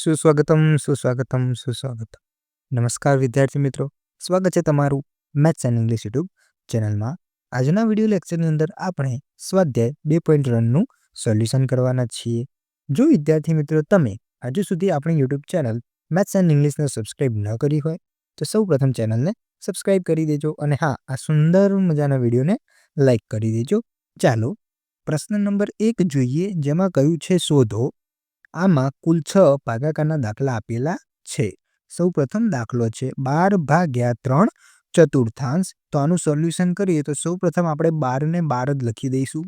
સુસ્વાગતમ સુસ્વાગતમ સુસ્વાગતમ. નમસ્કાર વિદ્યાર્થી મિત્રો. સ્વાગત છે તમારું મેથ્સ એન્ડ ઇંગ્લિશ યુટ્યુબ ચેનલમાં. આજના વીડિયો લેક્ચરની અંદર આપણે સ્વાધ્યાય બે પોઈન્ટ રનનું સોલ્યુશન કરવાના છીએ. જો વિદ્યાર્થી મિત્રો તમે હજુ સુધી આપણી યુટ્યુબ ચેનલ મેથ્સ એન્ડ ઇંગ્લિશને સબસ્ક્રાઇબ ન કરી હોય, તો સૌ પ્રથમ ચેનલને સબસ્ક્રાઇબ કરી દેજો અને હા, આ સુંદર મજાના વિડીયોને લાઇક કરી દેજો. ચાલો, પ્રશ્ન નંબર એક જોઈએ, જેમાં કહ્યું છે, શોધો. આમાં કુલ છ ભાગાકારના દાખલા આપેલા છે. સૌ પ્રથમ દાખલો છે બાર ભાગ્યા ત્રણ ચતુર્થાંશ. તો આનું સોલ્યુશન કરીએ તો સૌ પ્રથમ આપણે બારને બાર જ લખી દઈશું.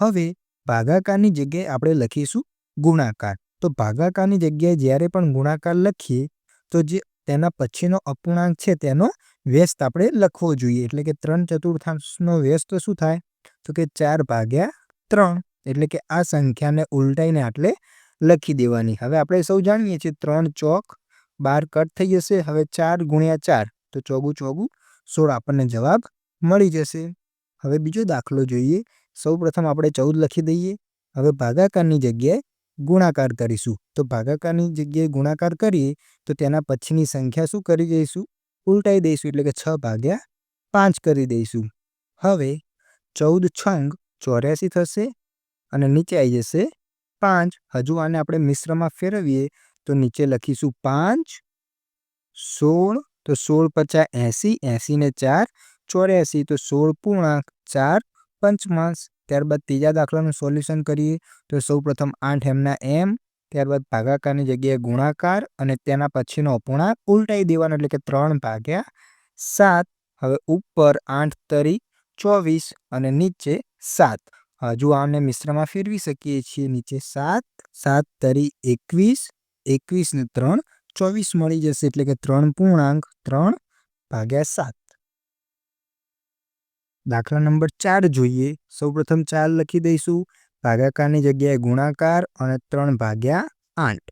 હવે ભાગાકારની જગ્યાએ આપણે લખીશું ગુણાકાર. તો ભાગાકારની જગ્યાએ જ્યારે પણ ગુણાકાર લખીએ તો જે તેના પછીનો અપૂર્ણાંક છે તેનો વ્યસ્ત આપણે લખવો જોઈએ. એટલે કે ત્રણ ચતુર્થાંશનો વ્યસ્ત શું થાય? તો કે ચાર ભાગ્યા ત્રણ. એટલે કે આ સંખ્યાને ઉલટાઈને આટલે લખી દેવાની. હવે આપણે સૌ જાણીએ છીએ ત્રણ ચોક, બાર કટ થઈ જશે, હવે ચાર ગુણ્યા ચાર. તો ચોગું ચોગું સોળ આપણને જવાબ મળી જશે. હવે બીજો દાખલો જોઈએ. સૌ પ્રથમ આપણે ચૌદ લખી દઈએ. હવે ભાગાકારની જગ્યાએ ગુણાકાર કરીશું. તો ભાગાકારની જગ્યાએ ગુણાકાર કરીએ, તો તેના પછીની સંખ્યા શું કરી દઈશું? ઉલટાઈ દઈશું, એટલે કે છ ભાગ્યા પાંચ કરી દઈશું. હવે ચૌદ છંગ ચોર્યાસી થશે અને નીચે આવી જશે પાંચ, હજુ આને આપણે મિશ્રમાં ફેરવીએ, તો નીચે લખીશું પાંચ, સોળ, તો સોળ પચાસ એંસી એંસીને ચાર, ચોર્યાસી, તો સોળ પૂર્ણાંક ચાર, પંચમાંશ. ત્યારબાદ ત્રીજા દાખલાનું સોલ્યુશન કરીએ, તો સૌ પ્રથમ આઠ એમના એમ, ત્યારબાદ ભાગાકારની જગ્યાએ ગુણાકાર અને તેના પછીનો અપૂર્ણાંક ઉલટાઈ દેવાનો એટલે કે ત્રણ ભાગ્યા સાત. હવે ઉપર આઠ તરી ચોવીસ અને નીચે સાત. હજુ આને મિશ્રમાં ફેરવી શકીએ છીએ, નીચે સાત સાત તરી એકવીસ એકવીસ ને ત્રણ, ચોવીસ મળી જશે, એટલે કે ત્રણ પૂર્ણાંક ત્રણ ભાગ્યા સાત. દાખલા નંબર ચાર જોઈએ. સૌપ્રથમ ચાર લખી દઈશું. ભાગાકારની જગ્યાએ ગુણાકાર અને ત્રણ ભાગ્યા આઠ.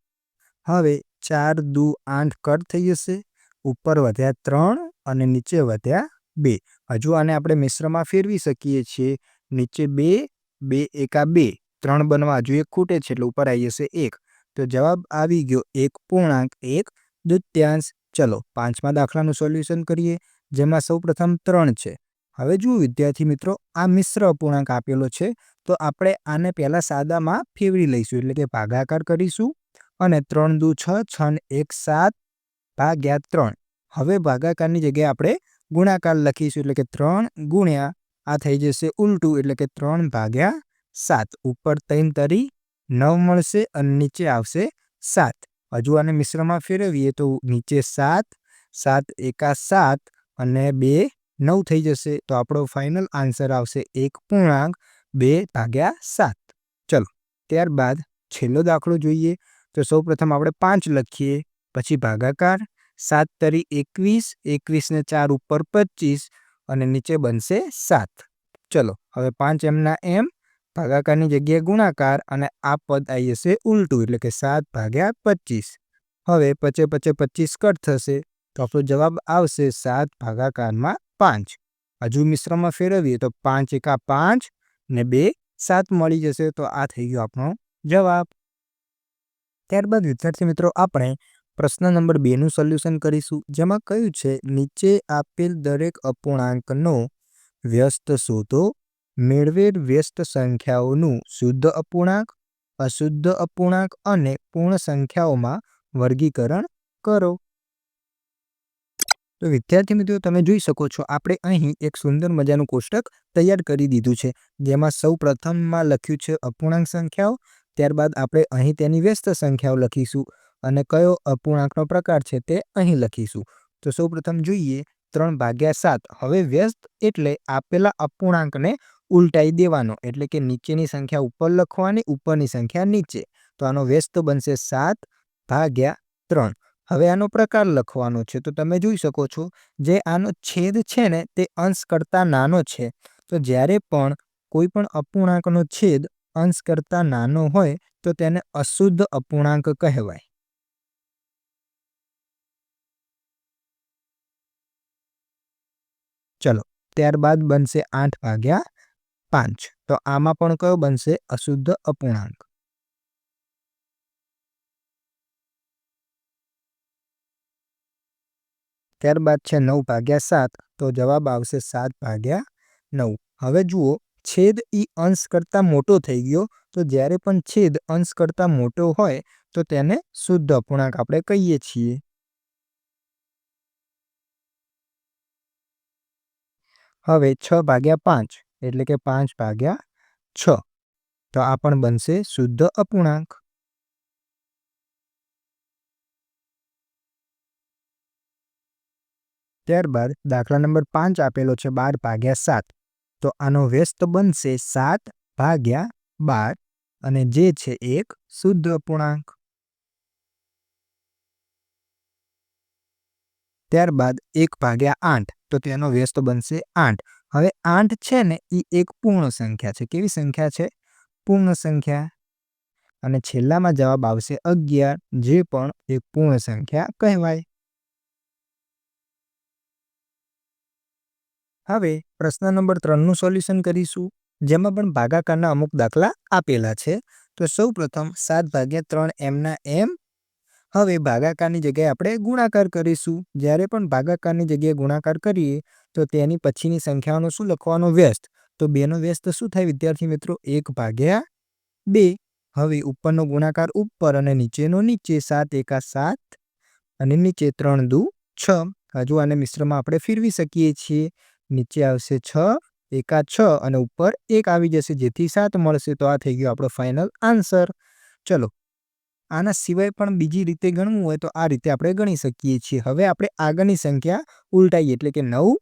હવે ચાર દુ આઠ કટ થઈ જશે. ઉપર વધ્યા ત્રણ અને નીચે વધ્યા બે. હજુ આને આપણે મિશ્રમાં ફેરવી શકીએ છીએ. નીચે બે બે એકા બે, ત્રણ બનવા હજુ એક ખૂટે છે એટલે ઉપર આવી જશે એક. તો જવાબ આવી ગયો એક પૂર્ણાંક એક દૃત્યાંશ. ચલો, પાંચમા દાખલાનું સોલ્યુશન કરીએ, જેમાં સૌ પ્રથમ ત્રણ છે. હવે જુઓ વિદ્યાર્થી મિત્રો, આ મિશ્ર અપૂર્ણાંક આપેલો છે, તો આપણે આને પહેલાં સાદામાં ફેરવી લઈશું, એટલે કે ભાગાકાર કરીશું, અને ત્રણ દુ છ છ એક સાત ભાગ્યા ત્રણ. હવે ભાગાકારની જગ્યાએ આપણે ગુણાકાર લખીશું, એટલે કે ત્રણ ગુણ્યા આ થઈ જશે ઉલટું, એટલે કે ત્રણ ભાગ્યા સાત. ઉપર ત્રણ તરી નવ મળશે અને નીચે આવશે સાત. હજુ આને મિશ્રમાં ફેરવીએ તો નીચે સાત સાત એકા સાત અને બે નવ થઈ જશે. તો આપણો ફાઇનલ આન્સર આવશે એક પૂર્ણાંક બે ભાગ્યા સાત. ચલો, ત્યારબાદ છેલ્લો દાખલો જોઈએ. તો સૌ પ્રથમ આપણે પાંચ લખીએ. પછી ભાગાકાર સાત તરી એકવીસ, એકવીસને ચાર ઉપર પચીસ. અને નીચે બનશે સાત. ચલો, હવે પાંચ એમના એમ ભાગાકારની જગ્યાએ ગુણાકાર અને આ પદ આવી જશે ઉલટું, એટલે કે સાત ભાગ્યા પચીસ. હવે પચે પચે પચીસ કટ થશે, તો આપણો જવાબ આવશે સાત ભાગાકારમાં પાંચ. હજુ મિશ્રમાં ફેરવીએ તો પાંચ એકા પાંચ ને બે સાત મળી જશે, તો આ થઈ ગયો આપણો જવાબ. ત્યારબાદ વિદ્યાર્થી મિત્રો, આપણે પ્રશ્ન નંબર બેનું સોલ્યુશન કરીશું, જેમાં કહ્યું છે, નીચે આપેલ દરેક અપૂર્ણાંકનો વ્યસ્ત શોધો. મેળવેલ વ્યસ્ત સંખ્યાઓનું શુદ્ધ અપૂર્ણાંક, અશુદ્ધ અપૂર્ણાંક અને પૂર્ણ સંખ્યાઓમાં વર્ગીકરણ કરો. તો વિદ્યાર્થી મિત્રો, તમે જોઈ શકો છો, આપણે અહીં એક સુંદર મજાનું કોષ્ટક તૈયાર કરી દીધું છે, જેમાં સૌ પ્રથમમાં લખ્યું છે અપૂર્ણાંક સંખ્યાઓ ત્યારબાદ આપણે અહીં તેની વ્યસ્ત સંખ્યાઓ લખીશું અને કયો અપૂર્ણાંકનો પ્રકાર છે તે અહીં લખીશું. તો સૌ પ્રથમ જોઈએ ત્રણ ભાગ્યા સાત. હવે વ્યસ્ત એટલે આપેલા અપૂર્ણાંકને ઉલટાઈ દેવાનો, એટલે કે નીચેની સંખ્યા ઉપર લખવાની, ઉપરની સંખ્યા નીચે. તો આનો વ્યસ્ત બનશે સાત ભાગ્યા ત્રણ. હવે આનો પ્રકાર લખવાનો છે. તો તમે જોઈ શકો છો, જે આનો છેદ છે ને તે અંશ કરતાં નાનો છે. તો જ્યારે પણ કોઈ પણ અપૂર્ણાંકનો છેદ અંશ કરતાં નાનો હોય તો તેને અશુદ્ધ અપૂર્ણાંક કહેવાય. ચલો, ત્યારબાદ બનશે આઠ ભાગ્યા પાંચ. તો આમાં પણ કયો બનશે? અશુદ્ધ અપૂર્ણાંક. ત્યારબાદ છે નવ ભાગ્યા સાત. તો જવાબ આવશે સાત ભાગ્યા નવ. હવે જુઓ છેદ ઈ અંશ કરતાં મોટો થઈ ગયો, તો જ્યારે પણ છેદ અંશ કરતાં મોટો હોય, તો તેને શુદ્ધ અપૂર્ણાંક આપણે કહીએ છીએ. હવે છ ભાગ્યા પાંચ, એટલે કે પાંચ ભાગ્યા છ. તો આ પણ બનશે શુદ્ધ અપૂર્ણાંક. ત્યારબાદ દાખલા નંબર પાંચ આપેલો છે બાર ભાગ્યા સાત. તો આનો વ્યસ્ત બનશે સાત ભાગ્યા બાર અને જે છે એક શુદ્ધ અપૂર્ણાંક. ત્યારબાદ એક ભાગ્યા આઠ, તો તેનો વ્યસ્ત બનશે આઠ. હવે આઠ છે ને એ એક પૂર્ણ સંખ્યા છે. કેવી સંખ્યા છે? પૂર્ણ સંખ્યા. અને છેલ્લામાં જવાબ આવશે અગિયાર, જે પણ એક પૂર્ણ સંખ્યા કહેવાય. હવે પ્રશ્ન નંબર ત્રણનું સોલ્યુશન કરીશું, જેમાં પણ ભાગાકારના અમુક દાખલા આપેલા છે. તો સૌ પ્રથમ સાત ભાગ્યા ત્રણ એમના એમ. હવે ભાગાકારની જગ્યાએ આપણે ગુણાકાર કરીશું. જ્યારે પણ ભાગાકારની જગ્યાએ ગુણાકાર કરીએ, તો તેની પછીની સંખ્યાઓનો શું લખવાનો વ્યસ્ત? તો બેનો વ્યસ્ત શું થાય વિદ્યાર્થી મિત્રો? એક ભાગ્યા બે. હવે ઉપરનો ગુણાકાર ઉપર અને નીચેનો નીચે સાત એકા સાત અને નીચે ત્રણ દુ છ. હજુ આને મિશ્રમાં આપણે ફેરવી શકીએ છીએ. નીચે આવશે છ એકા છ અને ઉપર એક આવી જશે. જેથી સાત મળશે તો આ થઈ ગયો આપણો ફાઇનલ આન્સર ચલો, આના સિવાય પણ બીજી રીતે ગણવું હોય તો આ રીતે આપણે ગણી શકીએ છીએ. હવે આપણે આગળની સંખ્યા ઉલટાઈએ, એટલે કે નવ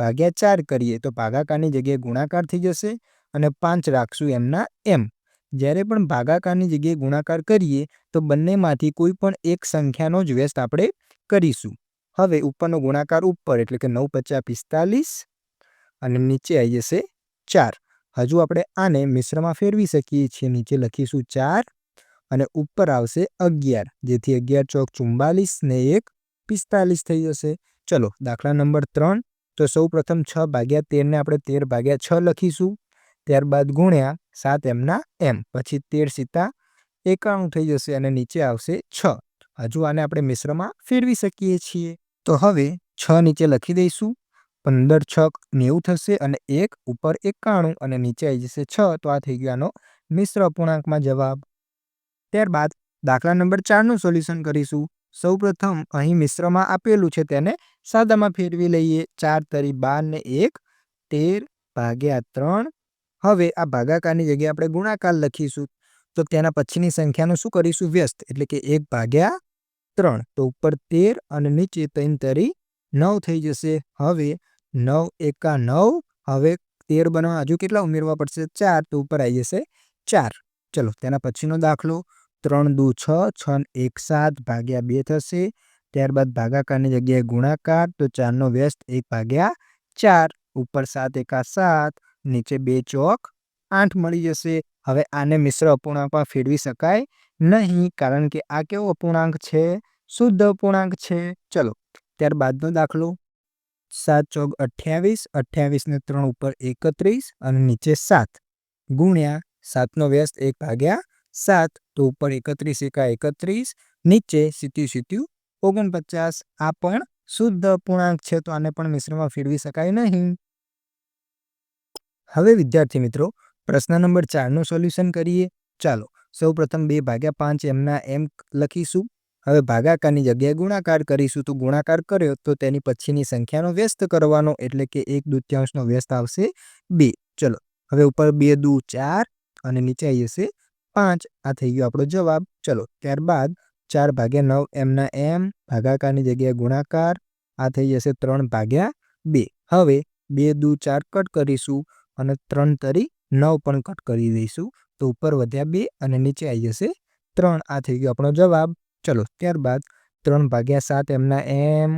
ભાગ્યા ચાર કરીએ તો ભાગાકારની જગ્યાએ ગુણાકાર થઈ જશે અને પાંચ રાખશું એમના એમ. જ્યારે પણ ભાગાકારની જગ્યાએ ગુણાકાર કરીએ તો બંનેમાંથી કોઈ પણ એક સંખ્યાનો જ વ્યસ્ત આપણે કરીશું. હવે ઉપરનો ગુણાકાર ઉપર, એટલે કે નવ પચાસ પિસ્તાલીસ અને નીચે આવી જશે ચાર. હજુ આપણે આને મિશ્રમાં ફેરવી શકીએ છીએ. નીચે લખીશું ચાર અને ઉપર આવશે અગિયાર. જેથી અગિયાર ચોક ચુમ્બાલીસ ને એક પિસ્તાલીસ થઈ જશે. ચલો, દાખલા નંબર ત્રણ. તો સૌ પ્રથમ છ ભાગ્યા તેરને આપણે તેર ભાગ્યા છ લખીશું. ત્યારબાદ ગુણ્યા સાત એમના એમ. પછી તેર સીતા એકાણું થઈ જશે અને નીચે આવશે છ. હજુ આને આપણે મિશ્રમાં ફેરવી શકીએ છીએ. તો હવે છ નીચે લખી દઈશું. પંદર છક નેવું થશે અને એક ઉપર એકાણું અને નીચે આવી જશે છ. તો આ થઈ ગયો આનો મિશ્ર અપૂર્ણાંકમાં જવાબ. ત્યારબાદ દાખલા નંબર ચારનું સોલ્યુશન કરીશું. સૌપ્રથમ અહીં મિશ્રમાં આપેલું છે તેને સાદામાં ફેરવી લઈએ. ચાર તરી બાર ને એક, તેર ભાગ્યા ત્રણ. હવે આ ભાગાકારની જગ્યાએ આપણે ગુણાકાર લખીશું. તો તેના પછીની સંખ્યાનું શું કરીશું? વ્યસ્ત. એટલે કે એક ભાગ્યા ત્રણ, તો ઉપર તેર અને નીચે ત્રણ તરી નવ થઈ જશે. હવે નવ એકા નવ, હવે તેર બનાવવા હજુ કેટલા ઉમેરવા પડશે? ચાર, તો ઉપર આવી જશે ચાર. ચલો, તેના પછીનો દાખલો. ત્રણ દુ છ છ એક સાત ભાગ્યા બે થશે. ત્યારબાદ ભાગાકારની જગ્યાએ ગુણાકાર, તો ચારનો વ્યસ્ત એક ભાગ્યા ચાર. ઉપર સાત એકા સાત, નીચે બે ચોક આઠ મળી જશે. હવે આને મિશ્ર અપૂર્ણાંકમાં ફેરવી શકાય નહીં, કારણ કે આ કેવો અપૂર્ણાંક છે? શુદ્ધ અપૂર્ણાંક છે. ચલો, ત્યારબાદનો દાખલો. સાત ચોક અઠ્યાવીસ અઠ્યાવીસને ત્રણ ઉપર એકત્રીસ અને નીચે સાત. ગુણ્યા સાતનો વ્યસ્ત એક ભાગ્યા સાત, તો ઉપર એકત્રીસ એકા એકત્રીસ, નીચે સીત્યું સીત્યું ઓગણપચાસ. આ પણ શુદ્ધ અપૂર્ણાંક છે, તો આને પણ મિશ્રમાં ફેરવી શકાય નહીં. હવે વિદ્યાર્થી મિત્રો પ્રશ્ન નંબર ચારનું સોલ્યુશન કરીએ. ચાલો સૌ પ્રથમ બે ભાગ્યા પાંચ એમના એમ લખીશું. હવે ભાગાકારની જગ્યાએ ગુણાકાર કરીશું. તો ગુણાકાર કર્યો તો તેની પછીની સંખ્યાનો વ્યસ્ત કરવાનો એટલે કે એક દૂત્યાંશનો વ્યસ્ત આવશે બે. ચલો, હવે ઉપર બે દુ ચાર અને નીચે આવી જશે પાંચ. આ થઈ ગયો આપણો જવાબ. ચલો, ત્યારબાદ ચાર ભાગ્યા નવ એમના એમ, ભાગાકારની જગ્યાએ ગુણાકાર, આ થઈ જશે ત્રણ ભાગ્યા બે. હવે બે દુ ચાર કટ કરીશું અને ત્રણ તરી નવ પણ કટ કરી દઈશું. તો ઉપર વધ્યા બે અને નીચે આવી જશે ત્રણ. આ થઈ ગયો આપણો જવાબ. ચલો, ત્યારબાદ ત્રણ ભાગ્યા સાત એમના એમ.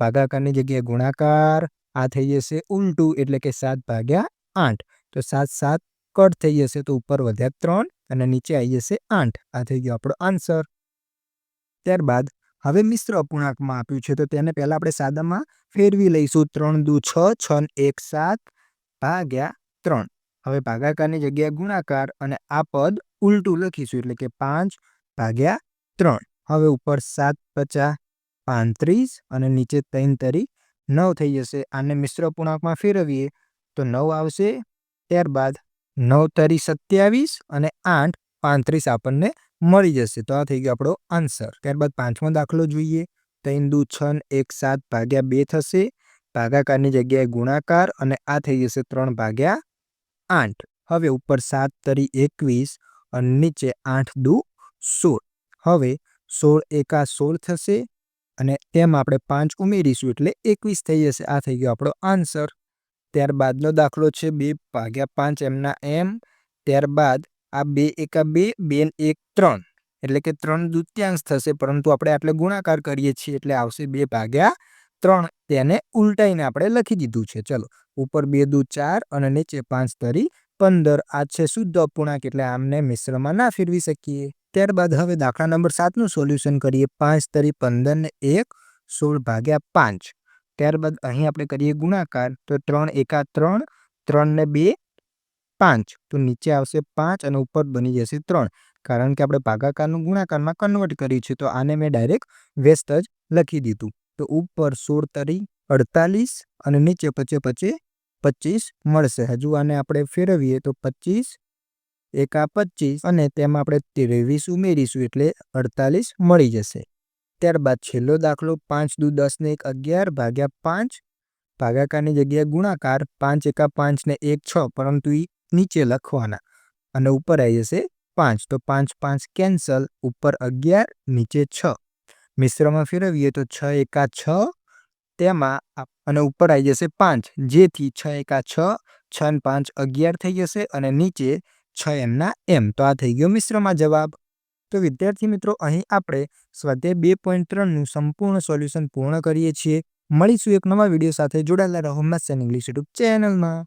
ભાગાકારની જગ્યાએ ગુણાકાર. આ થઈ જશે ઉલટું એટલે કે સાત ભાગ્યા આઠ. તો સાત સાત કટ થઈ જશે તો ઉપર વધ્યા ત્રણ અને નીચે આવી જશે આઠ. આ થઈ ગયો આપણો આન્સર. ત્યારબાદ હવે મિશ્ર અપૂર્ણાંકમાં આપ્યું છે તો તેને પહેલાં આપણે સાદામાં ફેરવી લઈશું. ત્રણ દુ છ છ એક સાત ભાગ્યા ત્રણ. હવે ભાગાકારની જગ્યાએ ગુણાકાર અને આ પદ ઉલટું લખીશું, એટલે કે પાંચ ભાગ્યા ત્રણ. હવે ઉપર સાત પચાસ પાંત્રીસ અને નીચે ત્રણ તરી નવ થઈ જશે. આને મિશ્ર પૂર્ણાંકમાં ફેરવીએ તો નવ આવશે. ત્યારબાદ નવ તરી સત્યાવીસ અને આઠ પાંત્રીસ આપણને મળી જશે. તો આ થઈ ગયો આપણો આન્સર. ત્યારબાદ પાંચમો દાખલો જોઈએ. ત્રણ દુ છ એક સાત ભાગ્યા બે થશે. ભાગાકારની જગ્યાએ ગુણાકાર અને આ થઈ જશે ત્રણ ભાગ્યા આઠ. હવે ઉપર સાત તરી એકવીસ અને નીચે આઠ દુ સોળ. હવે સોળ એકા સોળ થશે અને તેમાં આપણે પાંચ ઉમેરીશું એટલે એકવીસ થઈ જશે. આ થઈ ગયો આપણો આન્સર. ત્યારબાદનો દાખલો છે બે ભાગ્યા પાંચ એમના એમ. ત્યારબાદ આ બે એકા બે બે એક ત્રણ. એટલે કે ત્રણ દૂત્યાંશ થશે, પરંતુ આપણે આટલે ગુણાકાર કરીએ છીએ એટલે આવશે બે ભાગ્યા ત્રણ તેને ઉલટાઈને આપણે લખી દીધું છે. ચલો, ઉપર બે, દુ, ચાર અને નીચે પાંચ તરી પંદર. આ છે શુદ્ધ અપૂર્ણાંક એટલે આમને મિશ્રમાં ના ફેરવી શકીએ. ત્યારબાદ હવે દાખલા નંબર સાતનું સોલ્યુશન કરીએ. પાંચ તરી પંદર ને એક, સોળ ભાગ્યા પાંચ. ત્યારબાદ અહીં આપણે કરીએ ગુણાકાર. તો ત્રણ એકા ત્રણ ત્રણ ને બે, પાંચ. તો નીચે આવશે પાંચ અને ઉપર બની જશે ત્રણ. કારણ કે આપણે ભાગાકારનું ગુણાકારમાં કન્વર્ટ કર્યું છે. તો આને મેં ડાયરેક્ટ વેસ્ટ જ લખી દીધું. તો ઉપર સોળ તરી અડતાલીસ અને નીચે પચે પચે પચીસ મળશે. હજુ આને આપણે ફેરવીએ તો પચીસ, એકા પચીસ અને તેમાં આપણે ત્રેવીસ ઉમેરીશું એટલે અડતાલીસ મળી જશે. ત્યારબાદ છેલ્લો દાખલો પાંચ દુ દસને એક અગિયાર ભાગ્યા પાંચ, ભાગાકારની જગ્યાએ ગુણાકાર પાંચ એકા પાંચને એક છ, પરંતુ એ નીચે લખવાના અને ઉપર આવી જશે પાંચ. તો પાંચ પાંચ કેન્સલ, ઉપર અગિયાર, નીચે છ. મિશ્રમાં ફેરવીએ તો છ એકા છ, તેમાં અને ઉપર આવી જશે પાંચ. જેથી છ એકા છ છ ને પાંચ અગિયાર થઈ જશે અને નીચે છ એમના એમ. તો આ થઈ ગયો મિશ્રમાં જવાબ. તો વિદ્યાર્થી મિત્રો, અહીં આપણે સ્વાધ્યાય બે પોઈન્ટ ત્રણનું સંપૂર્ણ સોલ્યુશન પૂર્ણ કરીએ છીએ. મળીશું એક નવા વીડિયો સાથે. જોડાયેલા રહો મેથ્સ ઇંગ્લિશ યુટ્યુબ ચેનલમાં.